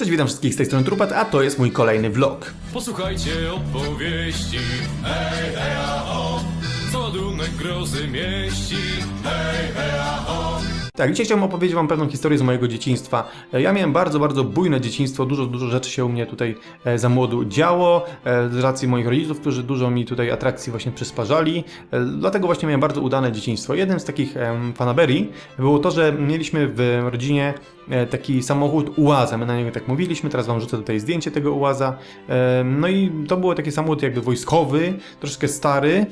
Cześć, witam wszystkich z tej strony Trupat, a to jest mój kolejny vlog. Posłuchajcie opowieści, hej, hej, a, ho, co ładunek grozy mieści, hej, hej, a. Tak, dzisiaj chciałbym opowiedzieć Wam pewną historię z mojego dzieciństwa. E, Ja miałem bardzo, bardzo bujne dzieciństwo, dużo, dużo rzeczy się u mnie tutaj e, za młodu działo, e, z racji moich rodziców, którzy dużo mi tutaj atrakcji właśnie przysparzali, dlatego właśnie miałem bardzo udane dzieciństwo. Jednym z takich fanaberii było to, że mieliśmy w rodzinie taki samochód UAZa, my na niego tak mówiliśmy, teraz Wam rzucę tutaj zdjęcie tego UAZa. No i to był taki samochód jakby wojskowy, troszkę stary,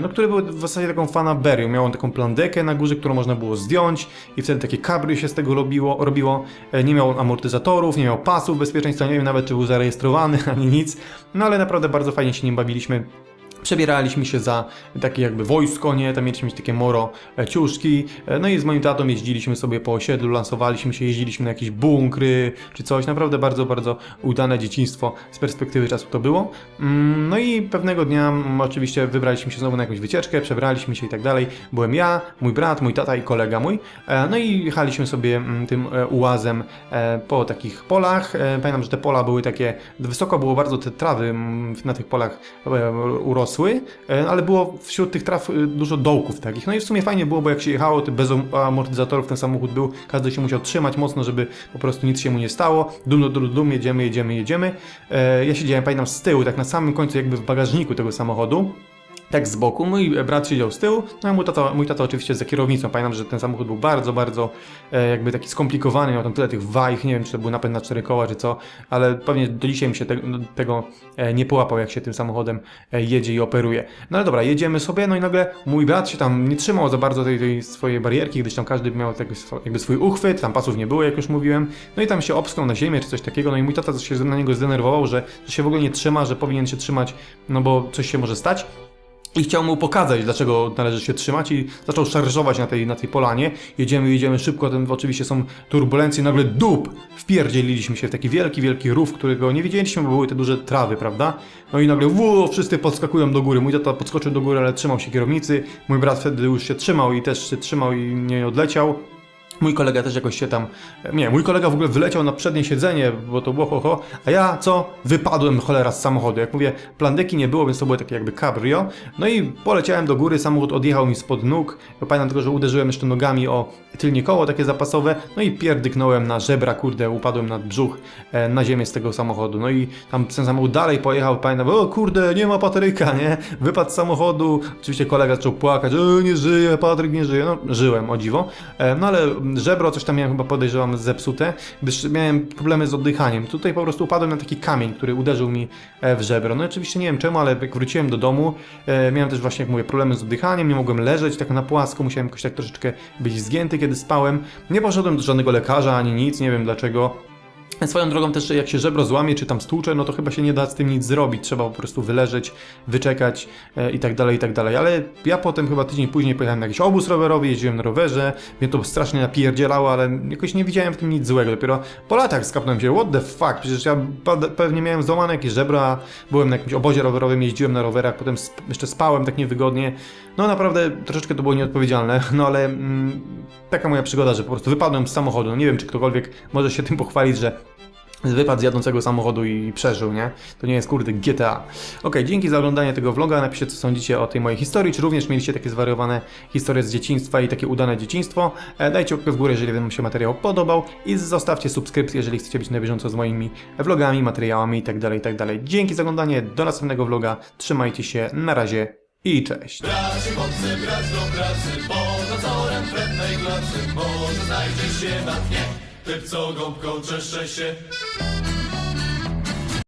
no który był w zasadzie taką fanaberią. Miał on taką plandekę na górze, którą można było zdjąć i wtedy takie cabrio się z tego robiło. robiło. E, Nie miał amortyzatorów, nie miał pasów bezpieczeństwa, nie wiem nawet czy był zarejestrowany ani nic, no ale naprawdę bardzo fajnie się nim bawiliśmy. Przebieraliśmy się za takie jakby wojsko, nie? Tam mieliśmy takie moro e, ciuszki. E, No i z moim tatą jeździliśmy sobie po osiedlu, lansowaliśmy się, jeździliśmy na jakieś bunkry czy coś. Naprawdę bardzo, bardzo udane dzieciństwo z perspektywy czasu to było. Mm, No i pewnego dnia mm, oczywiście wybraliśmy się znowu na jakąś wycieczkę, przebraliśmy się i tak dalej. Byłem ja, mój brat, mój tata i kolega mój. E, No i jechaliśmy sobie mm, tym ułazem po takich polach. Pamiętam, że te pola były takie, wysoko było bardzo te trawy na tych polach urosły, e, ale było wśród tych traw e, dużo dołków takich. No i w sumie fajnie było, bo jak się jechało, to bez amortyzatorów ten samochód był, każdy się musiał trzymać mocno, żeby po prostu nic się mu nie stało. Dum, dum, dum, dum jedziemy, jedziemy, jedziemy. E, Ja siedziałem, pamiętam, z tyłu, tak na samym końcu jakby w bagażniku tego samochodu tak z boku. Mój brat siedział z tyłu, no a mój tata, mój tata oczywiście za kierownicą. Pamiętam, że ten samochód był bardzo, bardzo e, jakby taki skomplikowany, miał tam tyle tych wajch, nie wiem czy to był napęd na cztery koła czy co, ale pewnie do dzisiaj mi się te, no, tego e, nie połapał, jak się tym samochodem e, jedzie i operuje. No ale dobra, jedziemy sobie, no i nagle mój brat się tam nie trzymał za bardzo tej, tej swojej barierki, gdyż tam każdy miał taki jakby swój uchwyt, tam pasów nie było, jak już mówiłem, no i tam się obsknął na ziemię czy coś takiego, no i mój tata się na niego zdenerwował, że, że się w ogóle nie trzyma, że powinien się trzymać, no bo coś się może stać. I chciał mu pokazać, dlaczego należy się trzymać i zaczął szarżować na tej, na tej polanie. Jedziemy, jedziemy szybko, ten oczywiście są turbulencje, nagle dup! Wpierdzieliliśmy się w taki wielki, wielki rów, którego nie widzieliśmy, bo były te duże trawy, prawda? No i nagle wu, wszyscy podskakują do góry. Mój tata podskoczył do góry, ale trzymał się kierownicy. Mój brat wtedy już się trzymał i też się trzymał i nie odleciał. Mój kolega też jakoś się tam. Nie, mój kolega w ogóle wyleciał na przednie siedzenie, bo to było ho, ho, a ja co? Wypadłem cholera z samochodu. Jak mówię, plandeki nie było, więc to było takie jakby cabrio. No i poleciałem do góry, samochód odjechał mi spod nóg. Pamiętam tylko, że uderzyłem jeszcze nogami o tylnie koło takie zapasowe, no i pierdyknąłem na żebra, kurde, upadłem na brzuch e, na ziemię z tego samochodu. No i tam ten samochód dalej pojechał, pamiętam, o kurde, nie ma Patryka, nie? Wypadł z samochodu. Oczywiście kolega zaczął płakać, e, nie żyje, Patryk nie żyje. No, żyłem, o dziwo. E, no ale żebro coś tam miałem chyba podejrzewam zepsute, gdyż miałem problemy z oddychaniem. Tutaj po prostu upadłem na taki kamień, który uderzył mi e, w żebro. No oczywiście nie wiem czemu, ale jak wróciłem do domu, e, miałem też właśnie, jak mówię, problemy z oddychaniem, nie mogłem leżeć tak na płasko, musiałem jakoś tak troszeczkę być zgięty, kiedy spałem. Nie poszedłem do żadnego lekarza ani nic, nie wiem dlaczego. Swoją drogą też jak się żebro złamie czy tam stłucze, no to chyba się nie da z tym nic zrobić, trzeba po prostu wyleżeć, wyczekać e, i tak dalej, i tak dalej. Ale ja potem chyba tydzień później pojechałem na jakiś obóz rowerowy, jeździłem na rowerze, mnie to strasznie napierdzielało, ale jakoś nie widziałem w tym nic złego. Dopiero po latach skapnąłem się, what the fuck, przecież ja pewnie miałem złamane jakieś żebra, byłem na jakimś obozie rowerowym, jeździłem na rowerach, potem sp- jeszcze spałem tak niewygodnie. No naprawdę troszeczkę to było nieodpowiedzialne, no ale mm, taka moja przygoda, że po prostu wypadłem z samochodu. No nie wiem, czy ktokolwiek może się tym pochwalić, że wypadł z jadącego samochodu i przeżył, nie? To nie jest kurde GTA. Ok, dzięki za oglądanie tego vloga. Napiszcie, co sądzicie o tej mojej historii. Czy również mieliście takie zwariowane historie z dzieciństwa i takie udane dzieciństwo? E, dajcie łapkę w górę, jeżeli Wam się materiał podobał i zostawcie subskrypcję, jeżeli chcecie być na bieżąco z moimi vlogami, materiałami itd. itd. Dzięki za oglądanie. Do następnego vloga. Trzymajcie się. Na razie i cześć. Braci chłopcy, brać do pracy, bo nadzorem wrednej glacy może znajdzie się na dnie. Typ co gąbką czeszcze się,